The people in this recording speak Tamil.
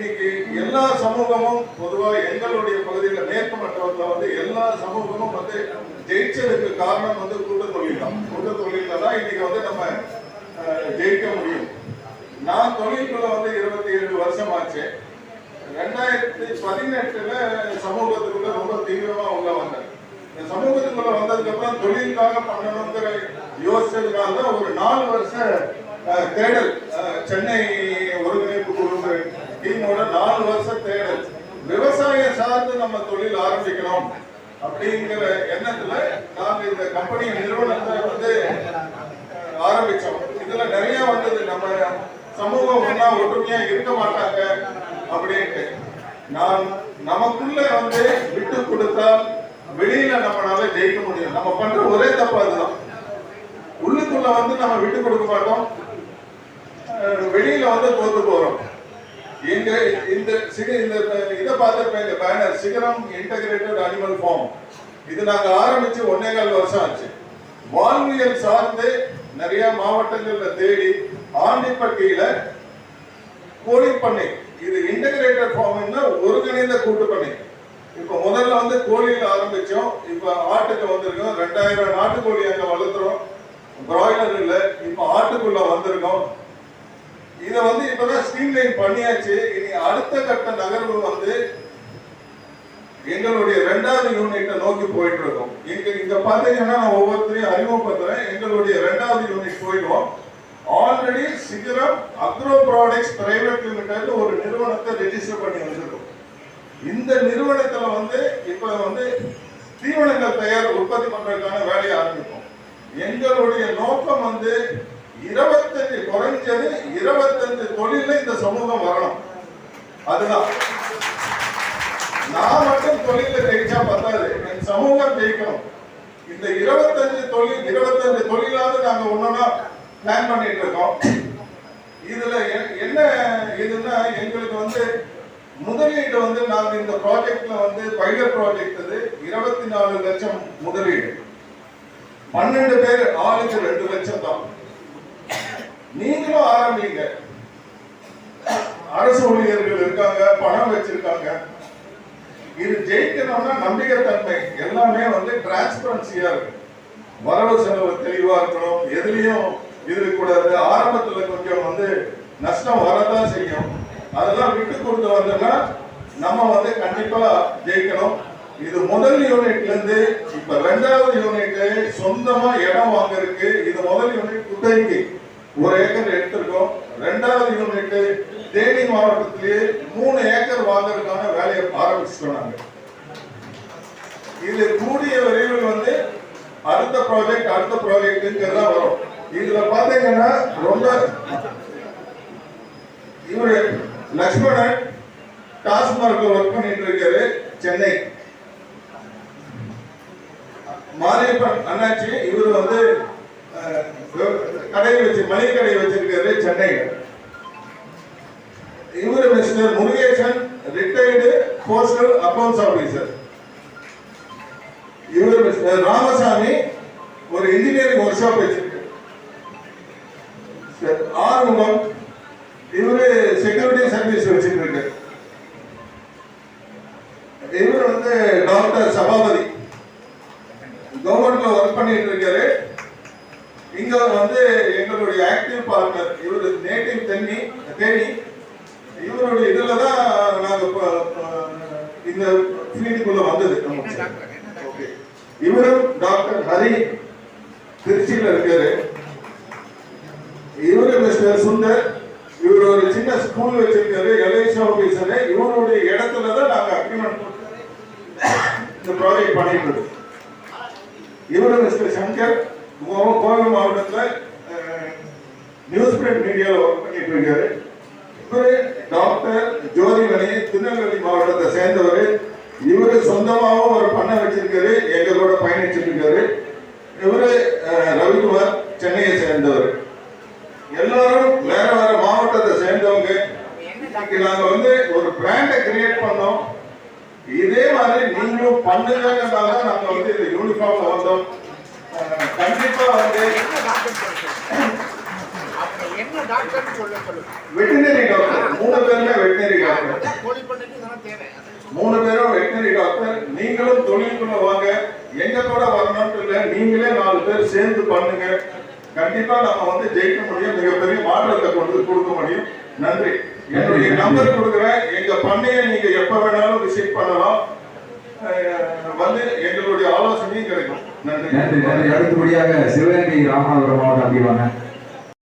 இன்னைக்கு எல்லா சமூகமும் பொதுவாக எங்களுடைய பகுதியில் மேற்கு மண்டலத்துல வந்து எல்லா சமூகமும் வந்து ஜெயிச்சதுக்கு காரணம் வந்து கூட்ட தொழில் தான் கூட்ட தொழில தான் இன்னைக்கு வந்து நம்ம ஜெயிக்க முடியும். நான் தொழிலுக்குள்ள வந்து இருபத்தி ஏழு வருஷம் ஆச்சு ரெண்டாயிரத்தி பதினெட்டுல சமூகத்துக்குள்ள ரொம்ப தீவிரமா உள்ள வந்தேன். இந்த சமூகத்துக்குள்ள வந்ததுக்கு அப்புறம் தொழிலுக்காக பண்ணணுங்கிற யோசிச்சதுக்காக தான் ஒரு நாலு வருஷ தேடல் சென்னை நாலு வருஷம் தேடல் விவசாயம் சார்ந்து நம்ம தொழில் ஆரம்பிக்கணும் அப்படிங்கிற எண்ணத்துல நாங்க இந்த கம்பெனி நிறுவனத்தை வந்து ஆரம்பிச்சோம். இதுல நிறைய வந்தது. நம்ம சமூகம் ஒன்னா ஒற்றுமையா இருக்க மாட்டாங்க அப்படின்ட்டு. நான் நமக்குள்ள வந்து விட்டு கொடுத்தால் வெளியில நம்மளால ஜெயிக்க முடியும். நம்ம பண்ற ஒரே தப்பு அதுதான். உள்ளுக்குள்ள வந்து நம்ம விட்டு கொடுக்க மாட்டோம். வெளியில வந்து தோத்து போறோம். எங்க இந்த சிக இந்த இதை பார்த்திருப்பேன் இந்த பேனர் சிகரம் இன்டகிரேட்டட் அனிமல் ஃபார்ம் இது நாங்கள் ஆரம்பிச்சு ஒன்னே கால் வருஷம் ஆச்சு. வாழ்வியல் சார்ந்து நிறைய மாவட்டங்கள்ல தேடி ஆண்டிப்பட்டியில கோழி பண்ணை இது இன்டகிரேட்டட் ஃபார்ம்னா ஒருங்கிணைந்த கூட்டு பண்ணை. இப்போ முதல்ல வந்து கோழியில் ஆரம்பிச்சோம் இப்போ ஆட்டுக்கு வந்திருக்கோம் ரெண்டாயிரம் நாட்டுக்கோழி அங்கே வளர்த்துறோம். பிராய்லர் இல்லை இப்போ ஆட்டுக்குள்ள வந்திருக்கோம். இதை வந்து இப்பதான் ஸ்ட்ரீம்லைன் பண்ணியாச்சு. இனி அடுத்த கட்ட நகர்வு வந்து எங்களுடைய ரெண்டாவது யூனிட்டை நோக்கி போயிட்டு இருக்கோம் இங்க இங்க பாத்தீங்கன்னா நான் ஒவ்வொருத்தரையும் அறிமுகப்படுத்துறேன். எங்களுடைய ரெண்டாவது யூனிட் போயிடுவோம். ஆல்ரெடி சிகரம் அக்ரோ ப்ராடக்ட்ஸ் பிரைவேட் லிமிடெட் ஒரு நிறுவனத்தை ரெஜிஸ்டர் பண்ணி வந்திருக்கோம் இந்த நிறுவனத்துல வந்து இப்ப வந்து தீவனங்கள் தயார் உற்பத்தி பண்றதுக்கான வேலையை ஆரம்பிப்போம். எங்களுடைய நோக்கம் வந்து இருபத்தஞ்சு குறைஞ்சது இருபத்தஞ்சு தொழில இந்த சமூகம் வரணும். அதுதான். நான் மட்டும் தொழில ஜெயிச்சா பத்தாது. என் சமூகம் ஜெயிக்கணும். இந்த இருபத்தஞ்சு தொழில் இருபத்தஞ்சு தொழிலாவது நாங்க ஒன்னொன்னா பிளான் பண்ணிட்டு இருக்கோம். இதுல என்ன இதுன்னா எங்களுக்கு வந்து முதலீடு வந்து நாங்க இந்த ப்ராஜெக்ட்ல வந்து பைலட் ப்ராஜெக்ட் இது இருபத்தி நாலு லட்சம் முதலீடு. பன்னெண்டு பேர் ஆளுக்கு ரெண்டு லட்சம் தான். நீங்களும் ஆரம்பிங்க. அரசு ஊழியர்கள் இருக்காங்க பணம் வச்சிருக்காங்க. இது ஜெயிக்கணும்னா நம்பிக்கைத்தன்மை எல்லாமே வந்து டிரான்ஸ்பரன்சியா இருக்கு. வரவு செலவு தெளிவா இருக்கணும். எதுலயும் இருக்கக்கூடாது. ஆரம்பத்துல கொஞ்சம் வந்து நஷ்டம் வரதான் செய்யும். அதெல்லாம் விட்டு கொடுத்து வந்தோம்னா நம்ம வந்து கண்டிப்பா ஜெயிக்கணும். இது முதல் யூனிட்ல இருந்து இப்ப ரெண்டாவது யூனிட் சொந்தமா இடம் வாங்குறதுக்கு இது முதல் யூனிட் குத்தகைக்கு. ஒரு ஏக்கர் எடுத்திருக்கோம். ரெண்டாவது யூனிட் தேனி மாவட்டத்திலேயே மூணு ஏக்கர் வாங்குறதுக்கான வேலையை ஆரம்பிச்சுட்டோம் நாங்க. இது கூடிய விரைவில் வந்து அடுத்த ப்ராஜெக்ட் அடுத்த ப்ராஜெக்ட்ங்கிறதா வரும். இதுல பாத்தீங்கன்னா ரொம்ப இவரு லக்ஷ்மணன் டாஸ்மார்க்ல ஒர்க் பண்ணிட்டு இருக்காரு சென்னை. மாரியப்பன் அண்ணாச்சி இவர் வந்து கடை வச்சு மளிகை கடை வச்சிருக்காரு சென்னையில் இவர் mister Murugesan retired postal accounts officer இவர் மிஸ்டர் ராமசாமி ஒரு இன்ஜினியரிங் ஒர்க் ஷாப் வச்சிருக்கு ஆறுமுகம் இவரு செக்யூரிட்டி சர்வீஸ் வச்சிட்டு இருக்கு இவர் வந்து டாக்டர் சபாபதி. கவர்மெண்ட்ல ஒர்க் பண்ணிட்டு இருக்காரு. இங்க வந்து எங்களுடைய ஆக்டிவ் பார்ட்னர் இவர் நேட்டிவ் தென்னி தேனி. இவருடைய இதுல தான் நாங்க இப்ப, அஹ், இந்த ஃபீல்டுக்குள்ள வந்தது. நமக்கு ஓகே. இவரும் டாக்டர் ஹரி திருச்சியில இருக்காரு. இவரு மிஸ்டர் சுந்தர் இவர் ஒரு சின்ன ஸ்கூல் வச்சிருக்காரு எல்ஐசி ஆபீசர் இவருடைய இடத்துல தான் நாங்க அக்ரிமெண்ட் இந்த ப்ராஜெக்ட் பண்ணிட்டு இருக்கோம். இவரு மிஸ்டர் சங்கர் கோவை மாவட்டத்தில் நியூஸ் பிரிண்ட் மீடியாவில் ஒர்க் பண்ணிட்டு இருக்காரு. இவரு டாக்டர் ஜோதிமணி திருநெல்வேலி மாவட்டத்தை சேர்ந்தவர். இவரு சொந்தமாகவும் ஒரு பண்ணை வச்சிருக்காரு எங்க கூட பயணிச்சிட்டு இருக்காரு. இவரு ரவிக்குமார் சென்னையை சேர்ந்தவர். எல்லாரும் வேற வேற மாவட்டத்தை சேர்ந்தவங்க. நாங்க வந்து ஒரு பிராண்டை கிரியேட் பண்ணோம். இதே மாதிரி நீங்களும் பண்ணுங்கனால நாங்க வந்து இந்த யூனிஃபார்ம்ல வந்தோம். கண்டிப்பா வந்து அவங்க என்ன டாக்டர்னு சொல்ல சொல்லுங்க வெட்டினரி டாக்டர். மூணு பேருமே வெட்டினரி டாக்டர். கோழி பண்ணைக்கு இதெல்லாம் தேவை மூணு பேரும் வெட்டினரி டாக்டர். நீங்களும் தொழிலுக்குள்ள வாங்க. எங்க கூட வரணும்னு இல்ல. நீங்களே நாலு பேர் சேர்ந்து பண்ணுங்க. கண்டிப்பா நம்ம வந்து ஜெயிக்க முடியும். மிகப்பெரிய மாற்றத்தை கொண்டு கொடுக்க முடியும். நன்றி. என்னுடைய நம்பர் கொடுக்குறேன். எங்க பண்ணையை நீங்க எப்ப வேணாலும் விசிட் பண்ணலாம். வந்து எங்களுடைய ஆலோசனையும் கிடைக்கும். நன்றி நன்றி அடுத்தபடியாக சிவகங்கை ராமநாதபுரம் மாவட்டம் அப்படிவாங்க